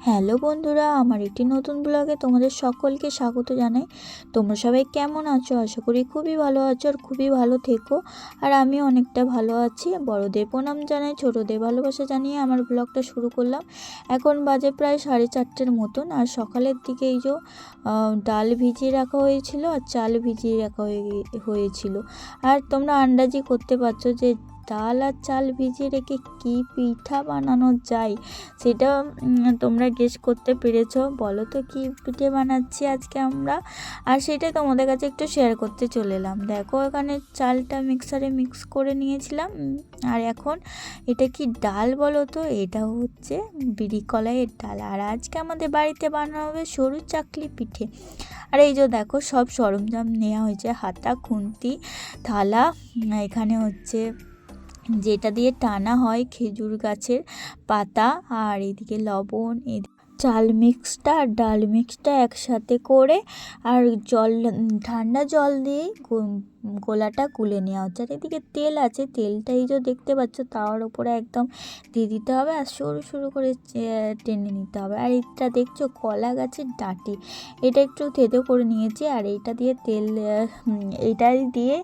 Hello বন্ধুরা, আমার একটি নতুন ব্লগে তোমাদের সকলকে স্বাগত জানাই। তোমরা সবাই কেমন আছো? আশা করি খুবই ভালো আছো আর খুবই ভালো থেকো। আর আমি অনেকটা ভালো আছি। বড়দের প্রণাম জানাই, ছোটোদের ভালোবাসা জানিয়ে আমার ব্লগটা শুরু করলাম। এখন বাজে প্রায় সাড়ে চারটের মতন আর সকালের দিকে এই যে ডাল ভিজিয়ে রাখা হয়েছিল আর চাল ভিজিয়ে রাখা হয়ে, হয়েছিল। আর তোমরা আন্দাজি করতে পারছ যে ডাল আর চাল ভিজিয়ে রেখে কী পিঠা বানানো যায় সেটা তোমরা গেস করতে পেরেছ। বলো তো কী পিঠে বানাচ্ছি আজকে আমরা? আর সেটাই তোমাদের কাছে একটু শেয়ার করতে চলে এলাম। দেখো, এখানে চালটা মিক্সারে মিক্স করে নিয়েছিলাম। আর এখন এটা কি ডাল বলো তো? এটা হচ্ছে বিড়ি কলাইয়ের ডাল। আর আজকে আমাদের বাড়িতে বানানো হবে সরু চাকলি পিঠে। আর এই যে দেখো, সব সরঞ্জাম নেওয়া হয়েছে। হাতা, খুন্তি, থালা, এখানে হচ্ছে যেটা দিয়ে টানা হয় খেজুর গাছের পাতা আর এদিকে লবণ চাল মিক্সটা আর ডাল মিক্সটা একসাথে করে আর জল, ঠান্ডা জল দিয়ে গোলাটা গুলে নেওয়া হচ্ছে। আর এদিকে তেল আছে তেলটা এই যে দেখতে পাচ্ছ তাওয়ার উপরে একদম দিয়ে দিতে হবে আর সরু সরু করে টেনে নিতে হবে। আর এটা দেখছ কলা গাছের ডাঁটি। এটা একটু থেতো করে নিয়েছি আর এইটা দিয়ে তেল এইটাই দিয়ে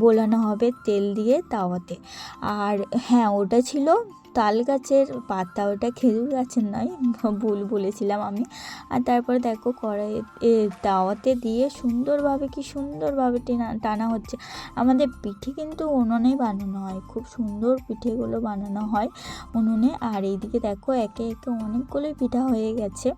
বোলানো হবে তেল দিয়ে তাওয়াতে। আর হ্যাঁ ওটা ছিল তাল গাছের পাতা, ওটা খেজুর গাছের নয়, ভুল বলেছিলাম আমি। আর তারপরে দেখো কড়াই তাওয়াতে দিয়ে সুন্দরভাবে, কি সুন্দরভাবে টেনা, টানা হচ্ছে। আমাদের পিঠে কিন্তু উনুনে বানানো হয়, খুব সুন্দর পিঠেগুলো বানানো হয় উনুনে। আর এইদিকে দেখো একে একে অনেকগুলোই পিঠা হয়ে গেছে।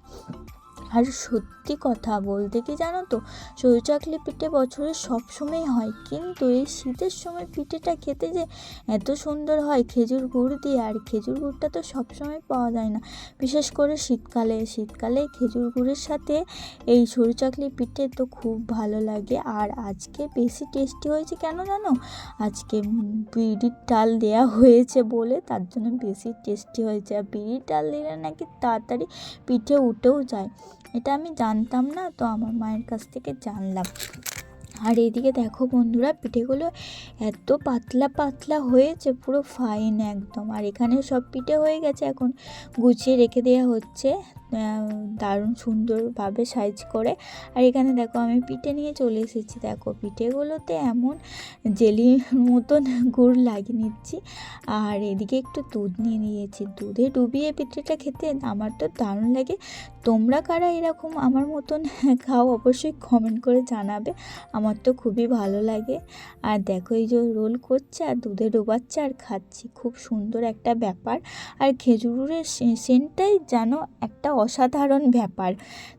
আর সত্যি কথা বলতে কি জানো তো? সরু চাকলি পিঠে বছরে সব সময় হয়। কিন্তু এই শীতের সময় পিঠেটা খেতে যে এত সুন্দর হয়, খেজুর গুড় দিয়ে, আর খেজুর গুড়টা তো সব সময় পাওয়া যায় না। বিশেষ করে শীতকালে। শীতকালে খেজুর গুড়ের সাথে এই সরু চাকলি পিঠে তো খুব ভালো লাগে। আর আজকে বেশি টেস্টি হয়েছে কেন জানো? আজকে বিড়ির ডাল দেয়া হয়েছে বলে, তার জন্য বেশি টেস্টি হয়েছে। আর বিড়ির ডাল দিলে নাকি তাড়াতাড়ি পিঠে উঠেও যায়। এটা আমি জানতাম না, তো আমার মায়ের কাছ থেকে জানলাম। আর এদিকে দেখো বন্ধুরা, পিঠেগুলো এত পাতলা পাতলা হয়েছে, পুরো ফাইন একদম। আর এখানে সব পিঠে হয়ে গেছে, এখন গুছিয়ে রেখে দেওয়া হচ্ছে। দারুণ সুন্দরভাবে সাইজ করে। আর এখানে দেখো আমি পিঠে নিয়ে চলে এসেছি। দেখো পিঠেগুলোতে এমন জেলি মতন গুড় লাগিয়ে নিচ্ছি। আর এদিকে একটু দুধ নিয়ে নিয়েছি। দুধে ডুবিয়ে পিঠেটা খেতে আমার তো দারুণ লাগে। তোমরা কারা এরকম আমার মতন খাও অবশ্যই কমেন্ট করে জানাবে। আমার তো খুবই ভালো লাগে। আর দেখো এই যে রোল করছে আর দুধে ডোবাচ্ছে আর খাচ্ছি। খুব সুন্দর একটা ব্যাপার। আর খেজুরের সেন্টটাই যেন একটা অসাধারণ ব্যাপার।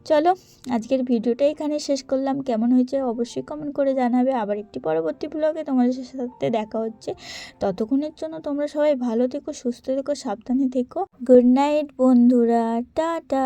চলো, আজকের ভিডিওটা এখানে শেষ করলাম। কেমন হয়েছে অবশ্যই কমেন্ট করে জানাবে। আবার একটি পরবর্তী ব্লগে তোমাদের সাথে দেখা হচ্ছে। ততক্ষণের জন্য তোমরা সবাই ভালো থেকো, সুস্থ থেকো, সাবধানে থেকো। গুড নাইট বন্ধুরা। টাটা।